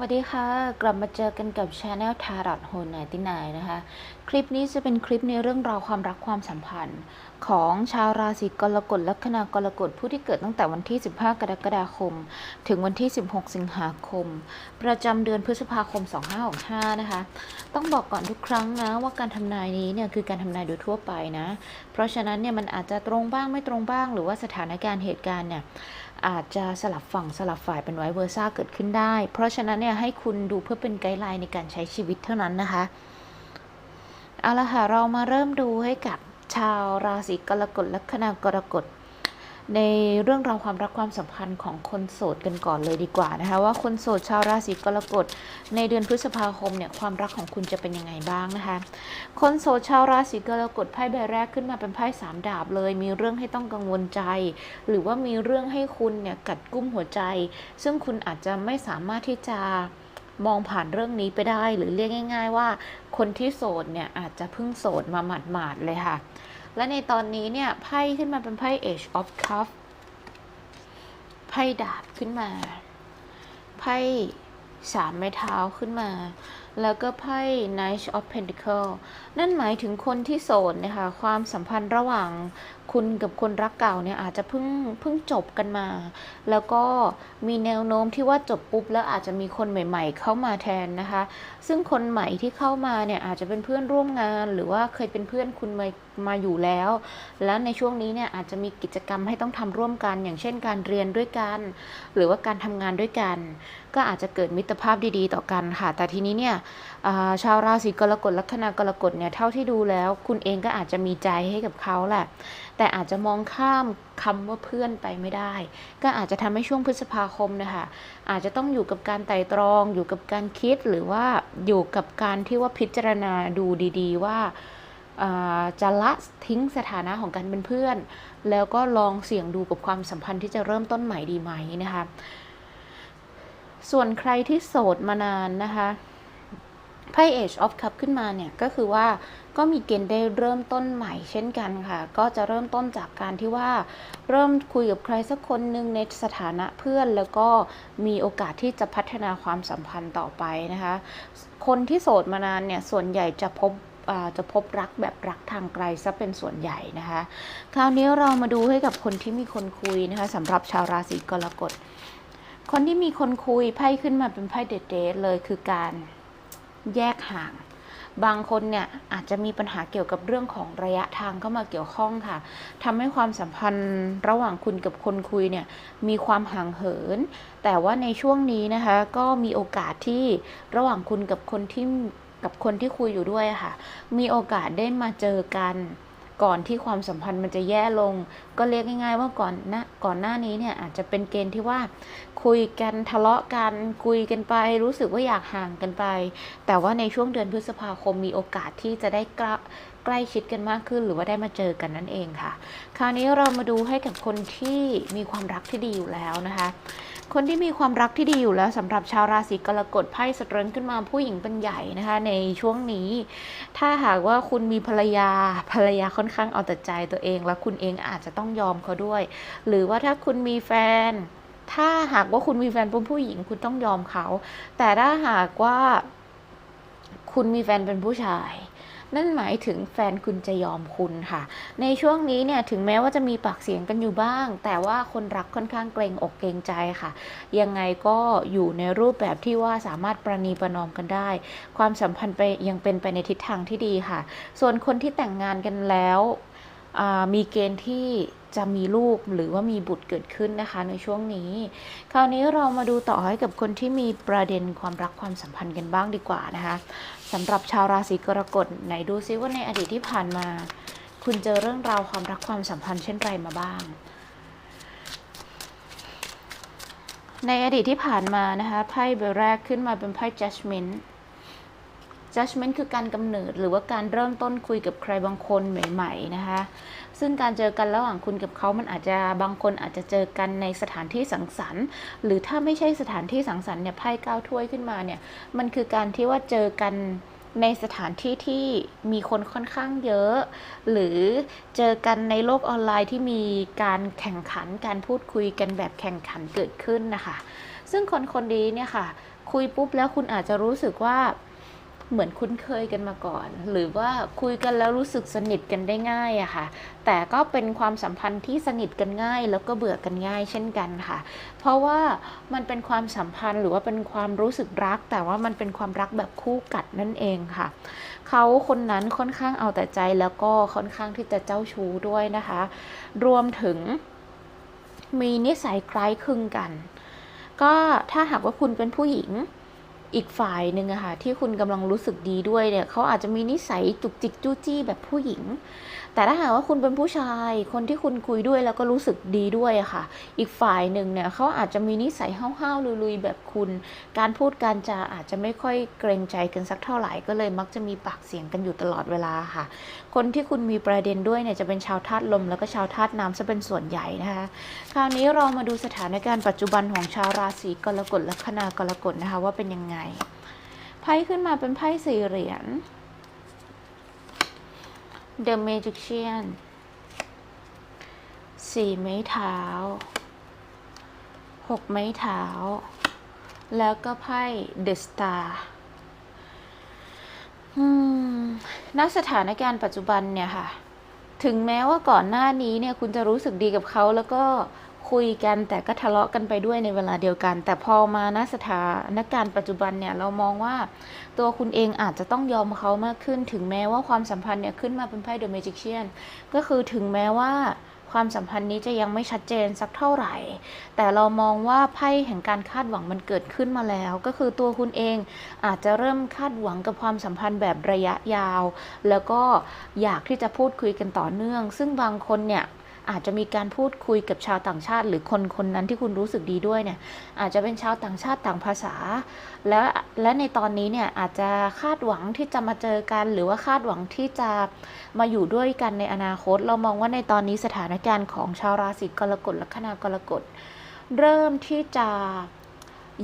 สวัสดีค่ะ กลับมาเจอกันกับ Channel t a r o t h o n 9 9นะคะ คลิปนี้จะเป็นคลิปในเรื่องราวความรักความสัมพันธ์ ของชาวราศีกรกฎลัคนากรกฎผู้ที่เกิดตั้งแต่วันที่ 15 กรกฎาคม ถึงวันที่ 16 สิงหาคม ประจำเดือนพฤษภาคม 2565 นะคะ ต้องบอกก่อนทุกครั้งนะว่าการทำนายนี้เนี่ยคือการทำนายโดยทั่วไปนะ เพราะฉะนั้นเนี่ยมันอาจจะตรงบ้างไม่ตรงบ้าง หรือว่าสถานการณ์เหตุการณ์เนี่ย อาจจะสลับฝั่งสลับฝ่ายเป็นไวเวอร์ซ่าเกิดขึ้นได้ เพราะฉะนั้นเนี่ยให้คุณดูเพื่อเป็นไกด์ไลน์ในการใช้ชีวิตเท่านั้นนะคะ เอาละค่ะ เรามาเริ่มดูให้กับชาวราศีกรกฎและคนากรกฎ ในเรื่องราวความรักความสัมพันธ์ของคนโสดกันก่อนเลยดีกว่านะคะ ว่าคนโสดชาวราศีกรกฎในเดือนพฤษภาคมเนี่ยความรักของคุณจะเป็นยังไงบ้างนะคะ คนโสดชาวราศีกรกฎไพ่ใบแรกขึ้นมาเป็นไพ่สามดาบเลย มีเรื่องให้ต้องกังวลใจ หรือว่ามีเรื่องให้คุณเนี่ยกัดกุ้มหัวใจ ซึ่งคุณอาจจะไม่สามารถที่จะมองผ่านเรื่องนี้ไปได้ หรือเรียกง่าย ๆ ว่า คนที่โสดเนี่ยอาจจะเพิ่งโสดมาหมาดๆเลยค่ะ และในตอนนี้เนี่ยไพ่ขึ้นมาเป็นไพ่ Age of Cup ไพ่ดาบขึ้นมา ไพ่สามไม้เท้าขึ้นมา แล้วก็ไพ่ Knight of Pentacle นั่นหมายถึงคนที่โสดนะคะ ความสัมพันธ์ระหว่างคุณกับคนรักเก่าเนี่ยอาจจะเพิ่งเพิ่งจบกันมา แล้วก็มีแนวโน้มที่ว่าจบปุ๊บแล้วอาจจะมีคนใหม่ ๆ เข้ามาแทนนะคะ ซึ่งคนใหม่ที่เข้ามาเนี่ยอาจจะเป็นเพื่อนร่วมงาน หรือว่าเคยเป็นเพื่อนคุณมา มาอยู่แล้ว แล้วในช่วงนี้เนี่ยอาจจะมีกิจกรรมให้ต้องทำร่วมกัน อย่างเช่นการเรียนด้วยกัน หรือว่าการทำงานด้วยกัน ก็อาจจะเกิดมิตรภาพดีๆ ต่อกันค่ะ แต่ทีนี้เนี่ยาชาวราศีกรกฎลัคนากรกฎเนี่ยเท่าที่ดูแล้ว คุณเองก็อาจจะมีใจให้กับเขาแหละ แต่อาจจะมองข้ามคำว่าเพื่อนไปไม่ได้ ก็อาจจะทำให้ช่วงพฤษภาคมนะคะอาจจะต้องอยู่กับการไต่ตรอง อยู่กับการคิดหรือว่าอยู่กับการที่ว่าพิจารณาดูดี ๆ ว่า จะละทิ้งสถานะของการเป็นเพื่อน แล้วก็ลองเสี่ยงดูกับความสัมพันธ์ที่จะเริ่มต้นใหม่ดีไหมนะคะ ส่วนใครที่โสดมานานนะคะไพ่ Age of Cup ขึ้นมาเนี่ยก็คือว่าก็มีเกณฑ์ได้เริ่มต้นใหม่เช่นกันค่ะ ก็จะเริ่มต้นจากการที่ว่า เริ่มคุยกับใครสักคนหนึ่งในสถานะเพื่อน แล้วก็มีโอกาสที่จะพัฒนาความสัมพันธ์ต่อไปนะคะ คนที่โสดมานานเนี่ยส่วนใหญ่จะพบ จะพบรักแบบรักทางไกลซะเป็นส่วนใหญ่นะคะ คราวนี้เรามาดูให้กับคนที่มีคนคุยนะคะสำหรับชาวราศีกรกฎ คนที่มีคนคุยไพ่ขึ้นมาเป็นไพ่เด็ดๆเลยคือการแยกห่างบางคนเนี่ยอาจจะมีปัญหาเกี่ยวกับเรื่องของระยะทางเข้ามาเกี่ยวข้องค่ะทำให้ความสัมพันธ์ระหว่างคุณกับคนคุยเนี่ยมีความห่างเหิน แต่ว่าในช่วงนี้นะคะก็มีโอกาสที่ระหว่างคุณกับคนที่ กับคนที่คุยอยู่ด้วยค่ะ มีโอกาสได้มาเจอกัน ก่อนที่ความสัมพันธ์มันจะแย่ลง ก็เรียกง่าย ๆ ว่าก่อนหน้าก่อนหน้านี้เนี่ยอาจจะเป็นเกณฑ์ที่ว่าคุยกันทะเลาะกัน คุยกันไป รู้สึกว่าอยากห่างกันไป แต่ว่าในช่วงเดือนพฤษภาคมมีโอกาสที่จะได้กล้ใกล้ชิดกันมากขึ้นหรือว่าได้มาเจอกันนั่นเองค่ะ คราวนี้เรามาดูให้กับคนที่มีความรักที่ดีอยู่แล้วนะคะ คนที่มีความรักที่ดีอยู่แล้วสำหรับชาวราศีกรกฎไพ่สเตรนขึ้นมาผู้หญิงเป็นใหญ่นะคะ ในช่วงนี้ ถ้าหากว่าคุณมีภรรยาภรรยาค่อนข้างเอาแต่ใจตัวเอง แล้วคุณเองอาจจะต้องยอมเขาด้วย หรือว่าถ้าคุณมีแฟน ถ้าหากว่าคุณมีแฟนเป็นผู้หญิงคุณต้องยอมเขา แต่ถ้าหากว่า คุณมีแฟนเป็นผู้ชาย นั่นหมายถึงแฟนคุณจะยอมคุณค่ะ ในช่วงนี้เนี่ยถึงแม้ว่าจะมีปากเสียงกันอยู่บ้าง แต่ว่าคนรักค่อนข้างเกรงอกเกรงใจค่ะ ยังไงก็อยู่ในรูปแบบที่ว่าสามารถประนีประนอมกันได้ ความสัมพันธ์ไปยังเป็นไปในทิศทางที่ดีค่ะ ส่วนคนที่แต่งงานกันแล้วมีเกณฑ์ที่จะมีลูกหรือว่ามีบุตรเกิดขึ้นนะคะในช่วงนี้ คราวนี้เรามาดูต่อให้กับคนที่มีประเด็นความรักความสัมพันธ์กันบ้างดีกว่านะคะ สำหรับชาวราศีกรกฎไหนดูซิว่าในอดีตที่ผ่านมา คุณเจอเรื่องราวความรักความสัมพันธ์เช่นไรมาบ้าง ในอดีตที่ผ่านมานะคะไพ่ใบแรกขึ้นมาเป็นไพ่ judgment judgment คือการกำเนิดหรือว่าการเริ่มต้นคุยกับใครบางคนใหม่ ๆ นะคะ ซึ่งการเจอกันระหว่างคุณกับเขามันอาจจะบางคนอาจจะเจอกันในสถานที่สังสรรค์ หรือถ้าไม่ใช่สถานที่สังสรรค์เนี่ยไพ่ก้าวถ้วยขึ้นมาเนี่ยมันคือการที่ว่าเจอกันในสถานที่ที่มีคนค่อนข้างเยอะ หรือเจอกันในโลกออนไลน์ที่มีการแข่งขันการพูดคุยกันแบบแข่งขันเกิดขึ้นนะคะ ซึ่งคนคนนี้เนี่ยค่ะ คุยปุ๊บแล้วคุณอาจจะรู้สึกว่า เหมือนคุ้นเคยกันมาก่อน หรือว่าคุยกันแล้วรู้สึกสนิทกันได้ง่ายอะค่ะ แต่ก็เป็นความสัมพันธ์ที่สนิทกันง่าย แล้วก็เบื่อกันง่ายเช่นกันค่ะ เพราะว่ามันเป็นความสัมพันธ์หรือว่าเป็นความรู้สึกรัก แต่ว่ามันเป็นความรักแบบคู่กัดนั่นเองค่ะเขาคนนั้นค่อนข้างเอาแต่ใจแล้วก็ค่อนข้างที่จะเจ้าชู้ด้วยนะคะ รวมถึงมีนิสัยคล้ายคลึงกัน ก็ถ้าหากว่าคุณเป็นผู้หญิง อีกฝ่ายหนึ่งอะค่ะที่คุณกำลังรู้สึกดีด้วยเนี่ยเขาอาจจะมีนิสัยจุกจิกจู้จี้แบบผู้หญิง แต่ถ้าหากว่าคุณเป็นผู้ชาย คนที่คุณคุยด้วยแล้วก็รู้สึกดีด้วยอะค่ะ อีกฝ่ายหนึ่งเนี่ยเขาอาจจะมีนิสัยห้าวๆลุยๆแบบคุณ การพูดการจาอาจจะไม่ค่อยเกรงใจกันสักเท่าไหร่ก็เลยมักจะมีปากเสียงกันอยู่ตลอดเวลาค่ะ คนที่คุณมีประเด็นด้วยเนี่ยจะเป็นชาวธาตุลม แล้วก็ชาวธาตุน้ำซะเป็นส่วนใหญ่นะคะคราวนี้เรามาดูสถานการณ์ปัจจุบันของชาวราศีกรกฎและคณากรกฎนะคะว่าเป็นยังไงไพ่ขึ้นมาเป็นไพ่สี่เหรียญ The Magician สี่ไม้เท้าหกไม้เท้า แล้วก็ไพ่ The Star อืม ณสถานการณ์ปัจจุบันเนี่ยค่ะ ถึงแม้ว่าก่อนหน้านี้เนี่ยคุณจะรู้สึกดีกับเขาแล้วก็คุยกันแต่ก็ทะเลาะกันไปด้วยในเวลาเดียวกัน แต่พอมาณสถานการณ์ปัจจุบันเนี่ยเรามองว่าตัวคุณเองอาจจะต้องยอมเขามากขึ้น ถึงแม้ว่าความสัมพันธ์เนี่ยขึ้นมาเป็นไพ่โดเมจิเชียนก็คือถึงแม้ว่า ความสัมพันธ์นี้จะยังไม่ชัดเจนสักเท่าไหร่ แต่เรามองว่าไพ่แห่งการคาดหวังมันเกิดขึ้นมาแล้ว ก็คือตัวคุณเองอาจจะเริ่มคาดหวังกับความสัมพันธ์แบบระยะยาว แล้วก็อยากที่จะพูดคุยกันต่อเนื่อง ซึ่งบางคนเนี่ย อาจจะมีการพูดคุยกับชาวต่างชาติ หรือคนคนนั้นที่คุณรู้สึกดีด้วยเนี่ยอาจจะเป็นชาวต่างชาติต่างภาษา แล้วและในตอนนี้เนี่ยอาจจะคาดหวังที่จะมาเจอกัน หรือว่าคาดหวังที่จะมาอยู่ด้วยกันในอนาคต เรามองว่าในตอนนี้สถานการณ์ของชาวราศีกรกฎและคนากรกฎเริ่มที่จะ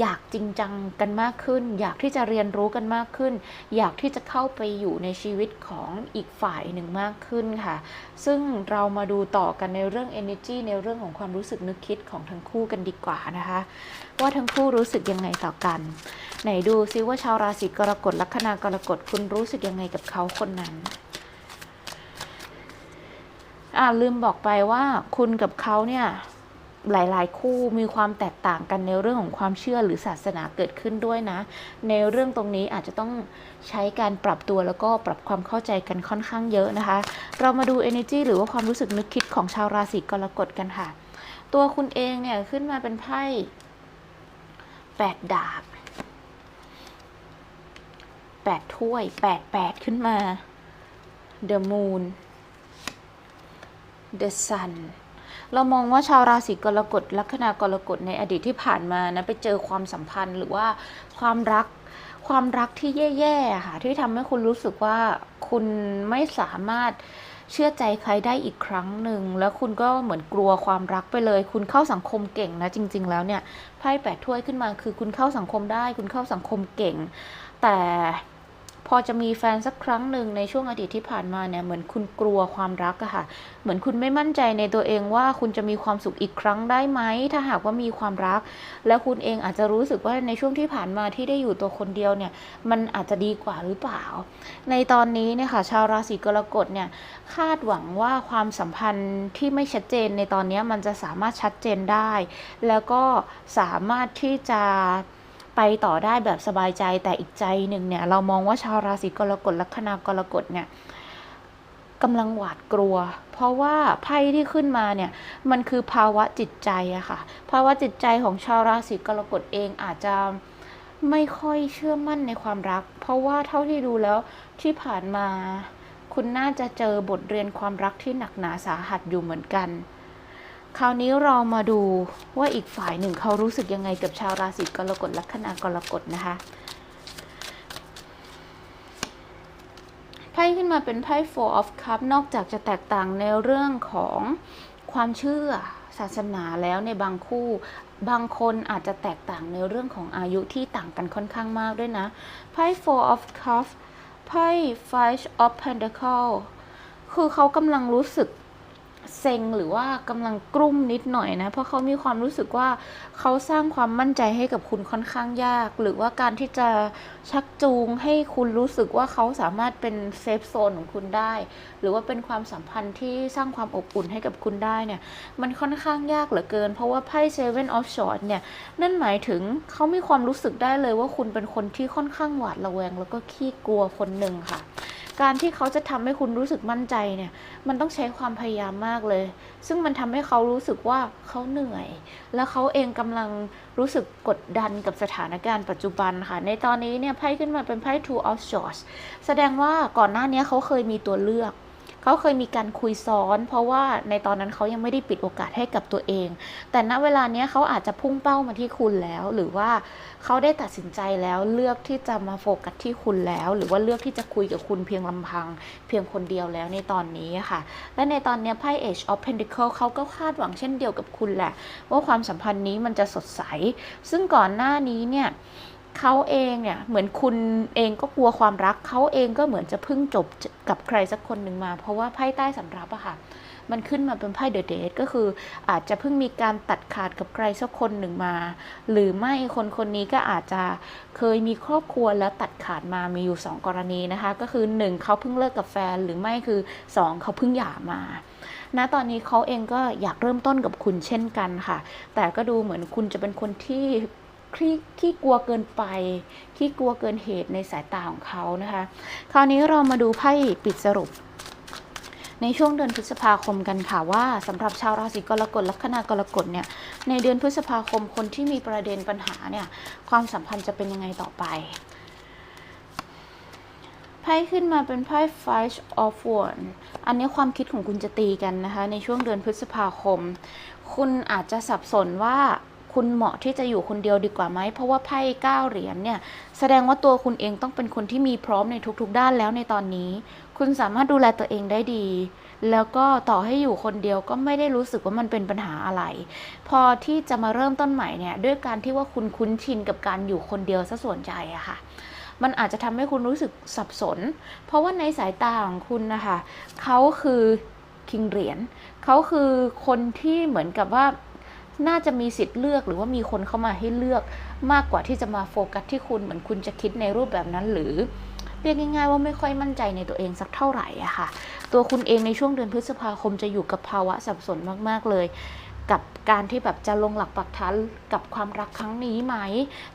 อยากจริงจังกันมากขึ้น อยากที่จะเรียนรู้กันมากขึ้น อยากที่จะเข้าไปอยู่ในชีวิตของอีกฝ่ายหนึ่งมากขึ้นค่ะ ซึ่งเรามาดูต่อกันในเรื่อง energy ในเรื่องของความรู้สึกนึกคิดของทั้งคู่กันดีกว่านะคะ ว่าทั้งคู่รู้สึกยังไงต่อกัน ไหนดูซิว่าชาวราศีกรกฎลัคนากรกฎคุณรู้สึกยังไงกับเขาคนนั้นอ่าลืมบอกไปว่าคุณกับเขาเนี่ย หลาย ๆ คู่มีความแตกต่างกันในเรื่องของความเชื่อหรือศาสนาเกิดขึ้นด้วยนะ ในเรื่องตรงนี้อาจจะต้องใช้การปรับตัวแล้วก็ปรับความเข้าใจกันค่อนข้างเยอะนะคะ เรามาดู energy หรือว่าความรู้สึกนึกคิดของชาวราศีกรกฎกันค่ะ ตัวคุณเองเนี่ยขึ้นมาเป็นไพ่แปดดาบแปดถ้วยแปดแปดขึ้นมา the moon the sun เรามองว่าชาวราศีกรกฎลัคนากรกฎในอดีตที่ผ่านมานะไปเจอความสัมพันธ์หรือว่าความรักความรักที่แย่ๆค่ะที่ทำให้คุณรู้สึกว่าคุณไม่สามารถเชื่อใจใครได้อีกครั้งหนึ่ง แล้วคุณก็เหมือนกลัวความรักไปเลย คุณเข้าสังคมเก่งนะจริง ๆ แล้วเนี่ยไพ่แปดถ้วยขึ้นมาคือคุณเข้าสังคมได้ คุณเข้าสังคมเก่ง แต่ อจะมีแฟนสักครั้งหนึ่งในช่วงอดีตที่ผ่านมาเนี่ยเหมือนคุณกลัวความรักอะค่ะ เหมือนคุณไม่มั่นใจในตัวเองว่าคุณจะมีความสุขอีกครั้งได้ไหมถ้าหากว่ามีความรัก แล้วคุณเองอาจจะรู้สึกว่าในช่วงที่ผ่านมาที่ได้อยู่ตัวคนเดียวเนี่ยมันอาจจะดีกว่าหรือเปล่า ในตอนนี้เนี่ยค่ะชาวราศีกรกฎเนี่ยคาดหวังว่าความสัมพันธ์ที่ไม่ชัดเจนในตอนนี้มันจะสามารถชัดเจนได้ แล้วก็สามารถที่จะ ไปต่อได้แบบสบายใจแต่อีกใจหนึ่งเนี่ยเรามองว่าชาวราศีกรกฎลัคนากรกฎเนี่ยกำลังหวาดกลัว เพราะว่าไพ่ที่ขึ้นมาเนี่ยมันคือภาวะจิตใจอะค่ะ ภาวะจิตใจของชาวราศีกรกฎเองอาจจะไม่ค่อยเชื่อมั่นในความรัก เพราะว่าเท่าที่ดูแล้วที่ผ่านมา คุณน่าจะเจอบทเรียนความรักที่หนักหนาสาหัสอยู่เหมือนกัน คราวนี้เรามาดูว่าอีกฝ่ายหนึ่งเขารู้สึกยังไงกับชาวราศีกรกฎลัคนากรกฎนะคะไพ่ขึ้นมาเป็นไพ่ Four of Cups นอกจากจะแตกต่างในเรื่องของความเชื่อศาสนาแล้วในบางคู่ บางคนอาจจะแตกต่างในเรื่องของอายุที่ต่างกันค่อนข้างมากด้วยนะ ไพ่ Four of Cups ไพ่ Five of Pentacles คือเขากำลังรู้สึก เซ็งหรือว่ากำลังกลุ้มนิดหน่อยนะ เพราะเขามีความรู้สึกว่าเขาสร้างความมั่นใจให้กับคุณค่อนข้างยาก หรือว่าการที่จะชักจูงให้คุณรู้สึกว่าเขาสามารถเป็นเซฟโซนของคุณได้ หรือว่าเป็นความสัมพันธ์ที่สร้างความอบอุ่นให้กับคุณได้เนี่ย มันค่อนข้างยากเหลือเกิน เพราะว่าไพ่ Seven of Swords เนี่ย นั่นหมายถึงเขามีความรู้สึกได้เลยว่าคุณเป็นคนที่ค่อนข้างหวาดระแวง แล้วก็ขี้กลัวคนหนึ่งค่ะ การที่เขาจะทำให้คุณรู้สึกมั่นใจเนี่ย มันต้องใช้ความพยายามมากเลย ซึ่งมันทำให้เขารู้สึกว่าเขาเหนื่อย แล้วเขาเองกำลังรู้สึกกดดันกับสถานการณ์ปัจจุบันค่ะ ในตอนนี้เนี่ยไพ่ขึ้นมาเป็นไพ่ Two of Swords แสดงว่าก่อนหน้านี้เขาเคยมีตัวเลือก เขาเคยมีการคุยซ้อน เพราะว่าในตอนนั้นเขายังไม่ได้ปิดโอกาสให้กับตัวเอง แต่ณเวลานี้เขาอาจจะพุ่งเป้ามาที่คุณแล้ว หรือว่าเขาได้ตัดสินใจแล้วเลือกที่จะมาโฟกัสที่คุณแล้ว หรือว่าเลือกที่จะคุยกับคุณเพียงลำพัง เพียงคนเดียวแล้วในตอนนี้ค่ะ และในตอนนี้ไพ่ Age of Pentacle เขาก็คาดหวังเช่นเดียวกับคุณแหละ ว่าความสัมพันธ์นี้มันจะสดใส ซึ่งก่อนหน้านี้เนี่ย เขาเองเนี่ยเหมือนคุณเองก็กลัวความรักเขาเองก็เหมือนจะเพิ่งจบกับใครสักคนหนึ่งมา เพราะว่าไพ่ใต้สำรับอะค่ะมันขึ้นมาเป็นไพ่เดอะเดทก็คืออาจจะเพิ่งมีการตัดขาดกับใครสักคนหนึ่งมา หรือไม่คนคนนี้ก็อาจจะเคยมีครอบครัวแล้วตัดขาดมามีอยู่ 2 กรณีนะคะ ก็คือ 1 เขาเพิ่งเลิกกับแฟน หรือไม่คือ 2 เขาเพิ่งหย่ามาณตอนนี้เขาเองก็อยากเริ่มต้นกับคุณเช่นกันค่ะ แต่ก็ดูเหมือนคุณจะเป็นคนที่ ขี้ขี้กลัวเกินไปขี้กลัวเกินเหตุในสายตาของเขานะคะ คราวนี้เรามาดูไพ่ปิดสรุป ในช่วงเดือนพฤษภาคมกันค่ะว่าสำหรับชาวราศีกรกฎลัคนากรกฎเนี่ยในเดือนพฤษภาคมคนที่มีประเด็นปัญหาเนี่ยความสัมพันธ์จะเป็นยังไงต่อไปไพ่ขึ้นมาเป็นไพ่ Five of Wands อันนี้ความคิดของคุณจะตีกันนะคะ ในช่วงเดือนพฤษภาคม คุณอาจจะสับสนว่า คุณเหมาะที่จะอยู่คนเดียวดีกว่าไหม เพราะว่าไพ่เก้าเหรียญเนี่ย แสดงว่าตัวคุณเองต้องเป็นคนที่มีพร้อมในทุกๆด้านแล้วในตอนนี้ คุณสามารถดูแลตัวเองได้ดี แล้วก็ต่อให้อยู่คนเดียวก็ไม่ได้รู้สึกว่ามันเป็นปัญหาอะไร พอที่จะมาเริ่มต้นใหม่เนี่ยด้วยการที่ว่าคุณคุ้นชินกับการอยู่คนเดียวซะส่วนใหญ่อะค่ะมันอาจจะทำให้คุณรู้สึกสับสน เพราะว่าในสายตาของคุณนะคะเขาคือคิงเหรียญเขาคือคนที่เหมือนกับว่า น่าจะมีสิทธิ์เลือกหรือว่ามีคนเข้ามาให้เลือกมากกว่าที่จะมาโฟกัสที่คุณเหมือนคุณจะคิดในรูปแบบนั้นหรือเรียกง่ายๆว่าไม่ค่อยมั่นใจในตัวเองสักเท่าไหร่อะค่ะ ตัวคุณเองในช่วงเดือนพฤษภาคมจะอยู่กับภาวะสับสนมากๆเลย กับการที่แบบจะลงหลักปักฐานกับความรักครั้งนี้ไหม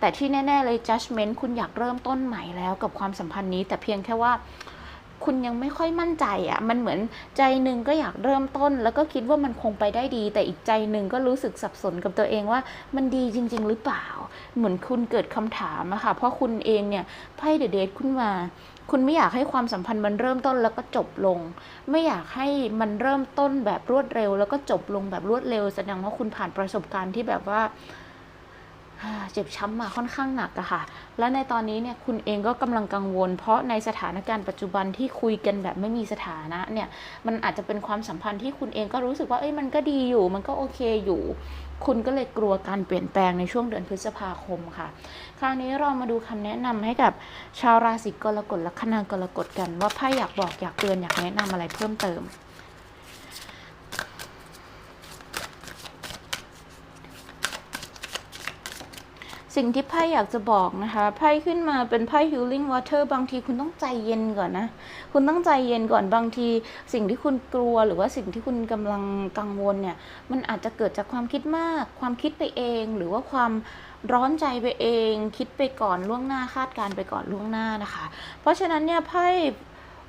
แต่ที่แน่ ๆ เลย judgment คุณอยากเริ่มต้นใหม่แล้วกับความสัมพันธ์นี้ แต่เพียงแค่ว่า คุณยังไม่ค่อยมั่นใจอะ่ะมันเหมือนใจหนึ่งก็อยากเริ่มต้น แล้วก็คิดว่ามันคงไปได้ดี แต่อีกใจหนึ่งก็รู้สึกสับสนกับตัวเองว่ามันดีจริง ๆ หรือเปล่า เหมือนคุณเกิดคำถามอะค่ะเพราะคุณเองเนี่ยไพ่เดอะเดทขึ้นมาคุณไม่อยากให้ความสัมพันธ์มันเริ่มต้นแล้วก็จบลง ไม่อยากให้มันเริ่มต้นแบบรวดเร็ว แล้วก็จบลงแบบรวดเร็ว แสดงว่าคุณผ่านประสบการณ์ที่แบบว่า เจ็บช้ำมาค่อนข้างหนักอะค่ะ และในตอนนี้เนี่ยคุณเองก็กำลังกังวล เพราะในสถานการณ์ปัจจุบันที่คุยกันแบบไม่มีสถานะเนี่ยมันอาจจะเป็นความสัมพันธ์ที่คุณเองก็รู้สึกว่าเอ้ยมันก็ดีอยู่ มันก็โอเคอยู่ คุณก็เลยกลัวการเปลี่ยนแปลงในช่วงเดือนพฤษภาคมค่ะ คราวนี้เรามาดูคำแนะนำให้กับชาวราศีกรกฎและคนากรกฎกัน ว่าไพ่อยากบอกอยากเตือนอยากแนะนำอะไรเพิ่มเติม สิ่งที่ไพ่อยากจะบอกนะคะไพ่ขึ้นมาเป็นไพ่ healing water บางทีคุณต้องใจเย็นก่อนนะ คุณต้องใจเย็นก่อนบางที สิ่งที่คุณกลัวหรือว่าสิ่งที่คุณกำลังกังวลเนี่ย มันอาจจะเกิดจากความคิดมาก ความคิดไปเอง หรือว่าความร้อนใจไปเอง คิดไปก่อนล่วงหน้าคาดการณ์ไปก่อนล่วงหน้านะคะ เพราะฉะนั้นเนี่ยไพ่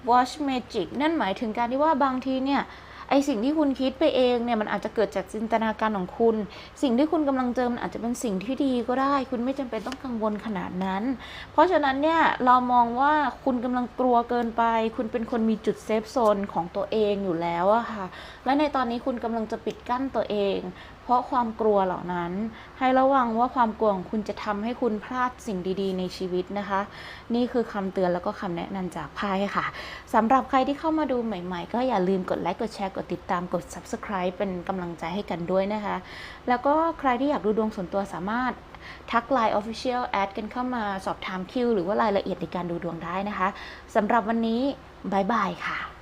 watch magic นั่นหมายถึงการที่ว่าบางทีเนี่ย ไอสิ่งที่คุณคิดไปเองเนี่ยมันอาจจะเกิดจากจินตนาการของคุณ สิ่งที่คุณกำลังเจอมันอาจจะเป็นสิ่งที่ดีก็ได้ คุณไม่จำเป็นต้องกังวลขนาดนั้น เพราะฉะนั้นเนี่ยเรามองว่าคุณกำลังกลัวเกินไป คุณเป็นคนมีจุดเซฟโซนของตัวเองอยู่แล้วอะค่ะ และในตอนนี้คุณกำลังจะปิดกั้นตัวเอง เพราะความกลัวเหล่านั้น ให้ระวังว่าความกลัวของคุณจะทำให้คุณพลาดสิ่งดีๆ ในชีวิตนะคะ นี่คือคำเตือนแล้วก็คำแนะนำจากไพ่ค่ะสำหรับใครที่เข้ามาดูใหม่ ๆ ก็อย่าลืมกดไลค์กดแชร์กดติดตามกด subscribe เป็นกำลังใจให้กันด้วยนะคะ แล้วก็ใครที่อยากดูดวงส่วนตัวสามารถทักไลน์ Official แอดกันเข้ามาสอบถามคิว หรือว่ารายละเอียดในการดูดวงได้นะคะสำหรับวันนี้บายบายค่ะ